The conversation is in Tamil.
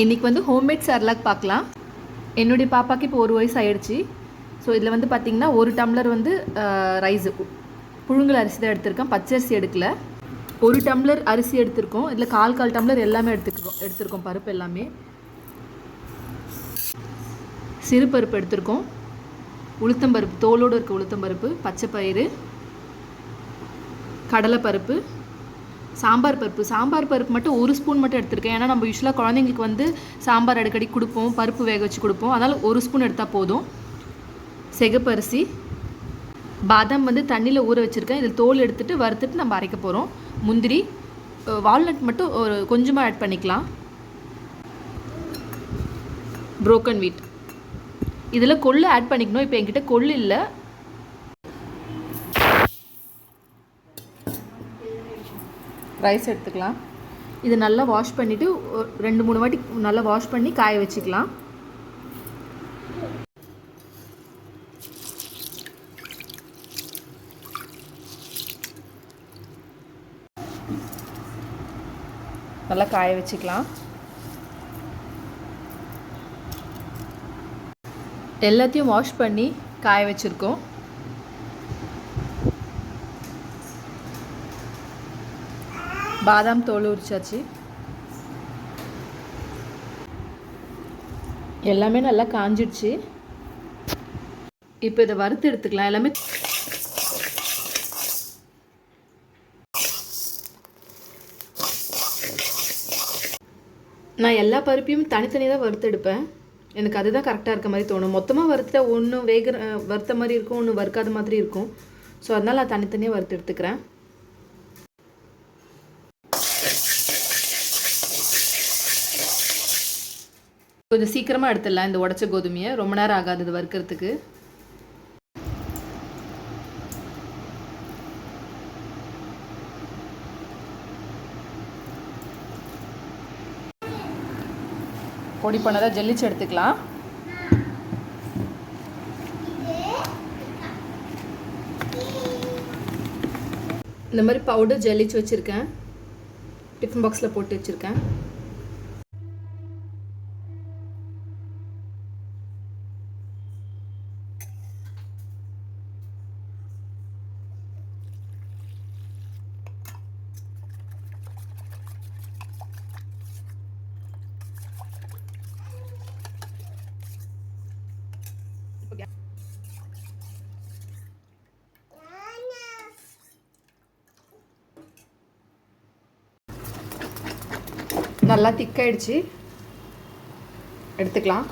இன்றைக்கி வந்து ஹோம்மேட் சர்லாக் பார்க்கலாம். என்னுடைய பாப்பாக்கு இப்போ ஒரு வயசு ஆயிடுச்சு. ஸோ இதில் வந்து பார்த்திங்கன்னா ஒரு டம்ளர் வந்து ரைஸு புழுங்கல் அரிசி தான் எடுத்திருக்கேன் பச்சரிசி எடுக்கல. ஒரு டம்ளர் அரிசி எடுத்திருக்கோம். இதில் கால் கால் டம்ளர் எல்லாமே எடுத்துருக்கோம் எடுத்திருக்கோம். பருப்பு எல்லாமே. சிறு பருப்பு எடுத்திருக்கோம். உளுத்தம்பருப்பு தோலோடு இருக்க உளுத்தம்பருப்பு பச்சை பயிறு கடலைப்பருப்பு சாம்பார் பருப்பு. சாம்பார் பருப்பு மட்டும் ஒரு ஸ்பூன் மட்டும் எடுத்திருக்கேன். ஏன்னா நம்ம யூஸ்வலாக குழந்தைங்களுக்கு வந்து சாம்பார் அடிக்கடி கொடுப்போம் பருப்பு வேக வச்சு கொடுப்போம். அதனால் ஒரு ஸ்பூன் எடுத்தால் போதும். சிகப்பரிசி. பாதாம் வந்து தண்ணியில் ஊற வச்சுருக்கேன். இதில் தோல் எடுத்துகிட்டு வறுத்துட்டு நம்ம அரைக்க போகிறோம் முந்திரி வால்நட் மட்டும் ஒரு கொஞ்சமாக ஆட் பண்ணிக்கலாம். புரோக்கன் வீட் இதில் கொள்ளு ஆட் பண்ணிக்கணும். இப்போ என்கிட்ட கொள்ளு இல்லை. ரைஸ் எடுத்துக்கலாம். இது நல்லா வாஷ் பண்ணிவிட்டு ரெண்டு மூணு வாட்டி நல்லா வாஷ் பண்ணி காய வச்சுக்கலாம். நல்லா காய வச்சுக்கலாம். எல்லாத்தையும் வாஷ் பண்ணி காய வச்சுருக்கோம். பாதாம் தோல் உரிச்சாச்சு. எல்லாமே நல்லா காஞ்சிடுச்சு. இப்போ இதை வறுத்து எடுத்துக்கலாம். எல்லாமே நான் எல்லா பருப்பையும் தனித்தனியாக தான் வறுத்து எடுப்பேன். எனக்கு அதுதான் கரெக்டாக இருக்க மாதிரி தோணும். மொத்தமாக வறுத்தா ஒன்று வேகிற வறுத்த மாதிரி இருக்கும் ஒன்று வறுக்காத மாதிரி இருக்கும். ஸோ அதனால் நான் தனித்தனியாக வறுத்து எடுத்துக்கிறேன். கொஞ்சம் சீக்கிரமாக எடுத்துடலாம் இந்த உடச்ச கோதுமையை. ரொம்ப நேரம் ஆகாது இது வறுக்கிறதுக்கு. பொடி பண்ணதை ஜல்லிச்சு எடுத்துக்கலாம். இந்த மாதிரி பவுடர் ஜல்லிச்சு வச்சுருக்கேன். டிஃபன் பாக்ஸில் போட்டு வச்சுருக்கேன். நல்லா திக்காயிடுச்சு எடுத்துக்கலாம்.